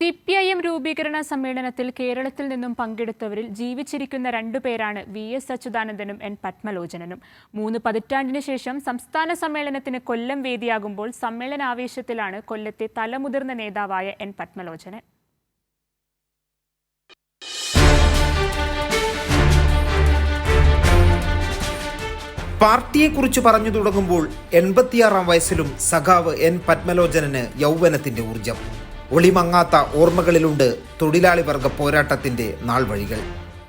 C P I M രൂപീകരണ സമ്മേളനത്തിൽ കേരളത്തിൽ നിന്നും പങ്കെടുത്തവരിൽ ജീവിച്ചിരിക്കുന്ന രണ്ടു പേരാണ് വി എസ് അച്യുതാനന്ദനും എൻ പത്മലോചനനും. മൂന്ന് പതിറ്റാണ്ടിന് ശേഷം സംസ്ഥാന സമ്മേളനത്തിന് കൊല്ലം വേദിയാകുമ്പോൾ സമ്മേളനാവേശത്തിലാണ് കൊല്ലത്തെ തലമുതിർന്ന നേതാവായ എൻ പത്മലോചനൻ. പാർട്ടിയെക്കുറിച്ച് പറഞ്ഞു തുടങ്ങുമ്പോൾ എൺപത്തിയാറാം വയസ്സിലും സഖാവ് എൻ പത്മലോചനന് യൗവനത്തിന്റെ ഊർജം ഒളിമങ്ങാത്ത ഓർമ്മകളിലുണ്ട് തൊഴിലാളി വർഗ പോരാട്ടത്തിന്റെ നാൾ വഴികൾ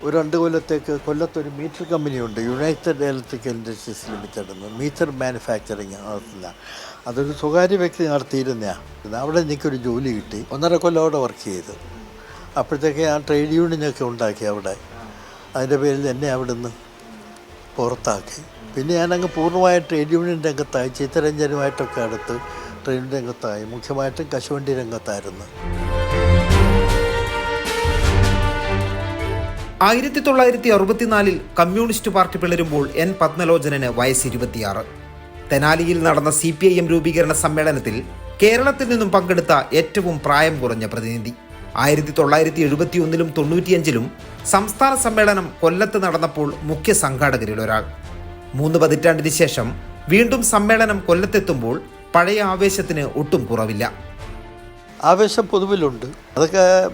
ഒരു രണ്ട് കൊല്ലത്തേക്ക് കൊല്ലത്തൊരു മീറ്റർ കമ്പനിയുണ്ട് യുണൈറ്റഡ് ഇലക്ട്രിക്കൽ ഇൻഡസ്ട്രീസ് ലിമിറ്റഡ് എന്ന്. മീറ്റർ മാനുഫാക്ചറിങ് നടത്തുന്ന. അതൊരു സ്വകാര്യ വ്യക്തി നടത്തിയിരുന്നതാണ് അവിടെ എനിക്കൊരു ജോലി കിട്ടി. ഒന്നര കൊല്ലം അവിടെ വർക്ക് ചെയ്തു. അപ്പോഴത്തേക്ക് ആ ട്രേഡ് യൂണിയനൊക്കെ ഉണ്ടാക്കി അവിടെ. അതിന്റെ പേരിൽ എന്നെ അവിടെ നിന്ന് പുറത്താക്കി. പിന്നെ ഞാനങ്ങ് പൂർണമായും ട്രേഡ് യൂണിയൻ രംഗത്തായി ചിത്തരഞ്ജനുമായിട്ടൊക്കെ അടുത്ത് ട്രേഡ് രംഗത്തായി മുഖ്യമായിട്ടും കശുവണ്ടി രംഗത്തായിരുന്നു. ആയിരത്തി തൊള്ളായിരത്തി അറുപത്തിനാലിൽ കമ്മ്യൂണിസ്റ്റ് പാർട്ടി പിളരുമ്പോൾ എൻ പത്മലോചനന് വയസ്സ് ഇരുപത്തിയാറ്. തെനാലിയിൽ നടന്ന സി പി ഐ എം രൂപീകരണ സമ്മേളനത്തിൽ കേരളത്തിൽ നിന്നും പങ്കെടുത്ത ഏറ്റവും പ്രായം കുറഞ്ഞ പ്രതിനിധി. ആയിരത്തി തൊള്ളായിരത്തി എഴുപത്തിയൊന്നിലും തൊണ്ണൂറ്റിയഞ്ചിലും സംസ്ഥാന സമ്മേളനം കൊല്ലത്ത് നടന്നപ്പോൾ മുഖ്യ സംഘാടകരിൽ ഒരാൾ. മൂന്ന് പതിറ്റാണ്ടിന് ശേഷം വീണ്ടും സമ്മേളനം കൊല്ലത്തെത്തുമ്പോൾ പഴയ ആവേശത്തിന് ഒട്ടും കുറവില്ല. ആവേശം പൊതുവിലുണ്ട്. അതൊക്കെ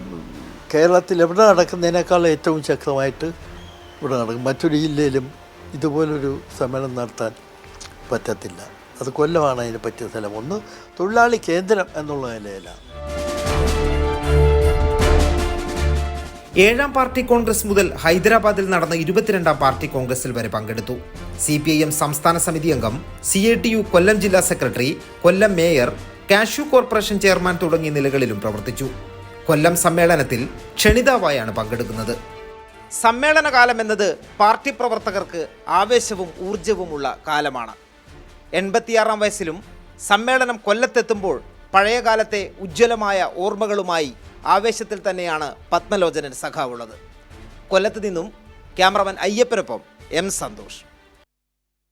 കേരളത്തിൽ എവിടെ നടക്കുന്നതിനേക്കാൾ ഏറ്റവും ശക്തമായിട്ട് ഇവിടെ നടക്കും. മറ്റൊരു ജില്ലയിലും ഇതുപോലൊരു സമ്മേളനം നടത്താൻ പറ്റത്തില്ല. അത് കൊല്ലമാണ് അതിന് പറ്റിയ സ്ഥലം. ഒന്ന് തൊഴിലാളി കേന്ദ്രം എന്നുള്ള നിലയിലാണ്. ഏഴാം പാർട്ടി കോൺഗ്രസ് മുതൽ ഹൈദരാബാദിൽ നടന്ന ഇരുപത്തിരണ്ടാം പാർട്ടി കോൺഗ്രസിൽ വരെ പങ്കെടുത്തു. സി പി ഐ എം സംസ്ഥാന സമിതി അംഗം C A T U Kollam ജില്ലാ secretary Kollam mayor cashew corporation chairman തുടങ്ങിയ നിലകളിലും പ്രവർത്തിച്ചു. കൊല്ലം സമ്മേളനത്തിൽ ക്ഷണിതാവായാണ് പങ്കെടുക്കുന്നത്. സമ്മേളന കാലം എന്നത് പാർട്ടി പ്രവർത്തകർക്ക് ആവേശവും ഊർജവുമുള്ള കാലമാണ്. എൺപത്തിയാറാം വയസ്സിലും സമ്മേളനം കൊല്ലത്തെത്തുമ്പോൾ പഴയകാലത്തെ ഉജ്ജ്വലമായ ഓർമ്മകളുമായി ആവേശത്തിൽ തന്നെയാണ് പത്മലോചനൻ സഖാവുള്ളത്. കൊല്ലത്ത് നിന്നും ക്യാമറമാൻ അയ്യപ്പനൊപ്പം എം സന്തോഷ്.